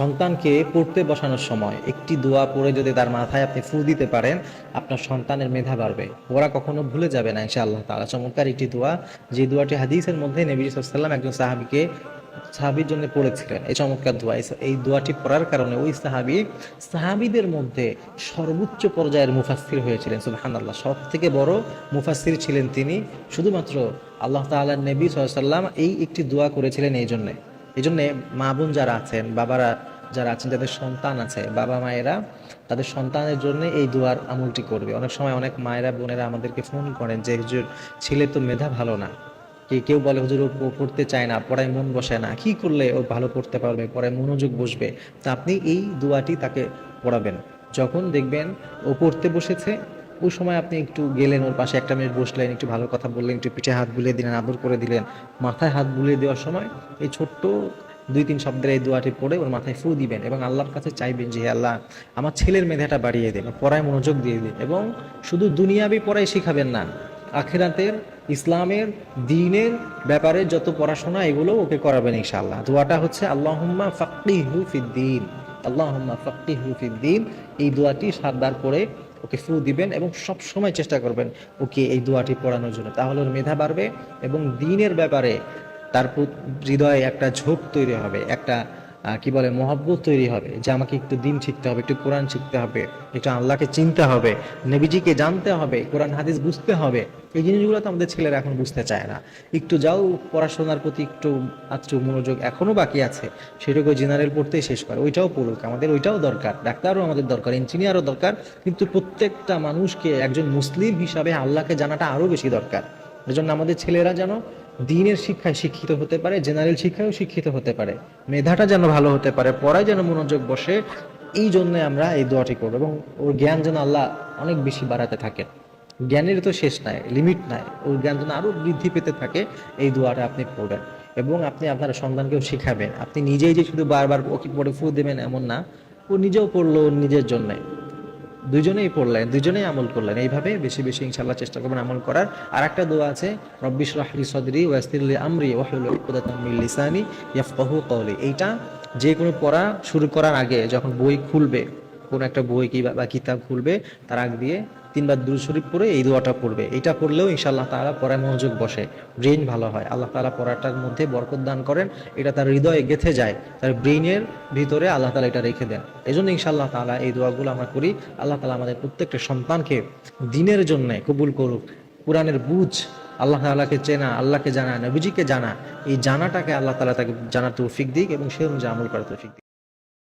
সন্তানকে পড়তে বসানোর সময় একটি দোয়া পড়ে যদি তার মাথায় আপনি ফু দিতে পারেন, আপনার সন্তানের মেধা বাড়বে। ওরা কখনো ভুলে যাবে না ইনশা আল্লাহ তাআলা। চমৎকার একটি দোয়া। যে দোয়াটি হাদিসের মধ্যে নবী একজন সাহাবীকে, সাহাবির জন্য পড়েছিলেন। এই চমৎকার দোয়া। এই- দোয়াটি পড়ার কারণে ওই সাহাবি, সাহাবিদের মধ্যে সর্বোচ্চ পর্যায়ের মুফাসসির হয়েছিলেন, সুবহানাল্লাহ। সব থেকে বড় মুফাসসির ছিলেন তিনি। শুধুমাত্র আল্লাহ তাআলার নবী সাল্লাম এই একটি দোয়া করেছিলেন এই জন্যে। এই জন্যে মা বোন যারা আছেন, বাবারা যারা আছেন, যাদের সন্তান আছে, বাবা মায়েরা তাদের সন্তানের জন্য এই দুয়ার আমলটি করবে। অনেক সময় অনেক মায়েরা, বোনেরা আমাদেরকে ফোন করেন যে, হুজুর, ছেলে তো মেধা ভালো না। কে কেউ বলে, হুজুর, ও পড়তে চায় না, পড়ায় মন বসে না। কি করলে ও ভালো পড়তে পারবে, পড়ায় মনোযোগ বসবে? তা আপনি এই দুয়াটি তাকে পড়াবেন। যখন দেখবেন ও পড়তে বসেছে ওই সময় আপনি একটু গেলেন ওর পাশে, একটা মিনিট বসলেন, একটু ভালো কথা বললেন, একটু পিঠে হাত বুলিয়ে দিলেন, আদর করে দিলেন, মাথায় হাত বুলিয়ে দেওয়ার সময় এই ছোট্ট দুই, তিন শব্দের এই দোয়াটি পড়ে ওর মাথায় ফু দিবেন এবং আল্লাহর কাছে চাইবেন যে আল্লাহ, আমার ছেলের মেধাটা বাড়িয়ে দেন পড়ায় মনোযোগ দিয়ে দিন এবং শুধু দুনিয়াবি পড়াই শিখাবেন না, আখেরাতের, ইসলামের, দিনের ব্যাপারে যত পড়াশোনা এগুলো ওকে করাবেন ইনশাআল্লাহ। দোয়াটা হচ্ছে আল্লাহুম্মা ফাক্কিহু ফিদ্দিন, আল্লাহুম্মা ফাক্কিহু ফিদ্দিন, এই দোয়াটি সাতবার পড়ে ওকে ফু দিবেন এবং সব সময় চেষ্টা করবেন ওকে এই দোয়াটি পড়ানোর জন্য। তাহলে ওর মেধা বাড়বে এবং দিনের ব্যাপারে তার হৃদয়ে একটা ঝোঁক তৈরি হবে, একটা কি বলে, মহব্বত তৈরি হবে যে আমাকে একটু দিন শিখতে হবে, একটু কোরআন শিখতে হবে, একটু আল্লাহকে চিনতে হবে, নবীজিকে জানতে হবে, কোরআন, হাদিস বুঝতে হবে। এই জিনিসগুলো তো আমাদের ছেলেরা এখন বুঝতে চায় না। একটু যাও পড়াশোনার প্রতি একটু আত্ম মনোযোগ এখনও বাকি আছে, সেটুকু জেনারেল পড়তেই শেষ করে। ওইটাও পড়ুক, আমাদের ওইটাও দরকার, ডাক্তারও আমাদের দরকার ইঞ্জিনিয়ারও দরকার, কিন্তু প্রত্যেকটা মানুষকে একজন মুসলিম হিসাবে আল্লাহকে জানাটা আরও বেশি দরকার। এজন্য আমাদের ছেলেরা যেন দিনের শিক্ষায় শিক্ষিত হতে পারে, জেনারেল শিক্ষায়ও শিক্ষিত হতে পারে। মেধাটা যেন ভালো হতে পারে, পড়ায় যেন মনোযোগ বসে, এই জন্য আমরা এই দোয়াটি করব এবং ওর জ্ঞান যেন আল্লাহ অনেক বেশি বাড়াতে থাকেন। জ্ঞানের তো শেষ নাই লিমিট নাই, ওর জ্ঞান যেন আরও বৃদ্ধি পেতে থাকে, এই দোয়াটা আপনি পড়বেন এবং আপনি আপনার সন্তানকেও শিখাবেন, আপনি নিজেই যে শুধু বারবার ওকে পড়ে ফু দেবেন এমন না, ও নিজেও পড়ল নিজের জন্যে। দুইজনেই পড়লেন দুজনেই আমল করলেন। এইভাবে বেশি বেশি ইনশাল্লাহ চেষ্টা করবেন আমল করার। আর একটা দোয়া আছে রব্বিশ রাহলি সদরি ওয়াস্তিরলি আমরি ওয়াহুল উকদাতাম মিন ইয়াফকাহু কওলি এইটা যে কোনো পড়া শুরু করার আগে যখন বই খুলবে, কোনো একটা বই কি বা কিতাব খুলবে, তার আগ দিয়ে তিনবার দুরূদ শরীফ পড়ে এই দোয়াটা পড়বে। এটা পড়লেও ইনশাআল্লাহ তাআলা পড়ায় মনোযোগ বসে ব্রেন ভালো হয়। আল্লাহ তাআলা পড়াটার মধ্যে বরকত দান করেন, এটা তার হৃদয়ে গেথে যায়, তার ব্রেইনের ভিতরে আল্লাহ তাআলা এটা রেখে দেন। এই জন্য ইনশাআল্লাহ তালা এই দোয়াগুলো আমরা করি। আল্লাহ তালা আমাদের প্রত্যেকটা সন্তানকে দিনের জন্যে কবুল করুক, কোরআনের বুঝ আল্লাহ তাআলাকে চেনা, আল্লাহকে জানা, নবীজিকে জানা, এই জানাটাকে আল্লাহ তালা তাকে জানার তৌফিক দিক এবং সে অনুযায়ী আমল করার তৌফিক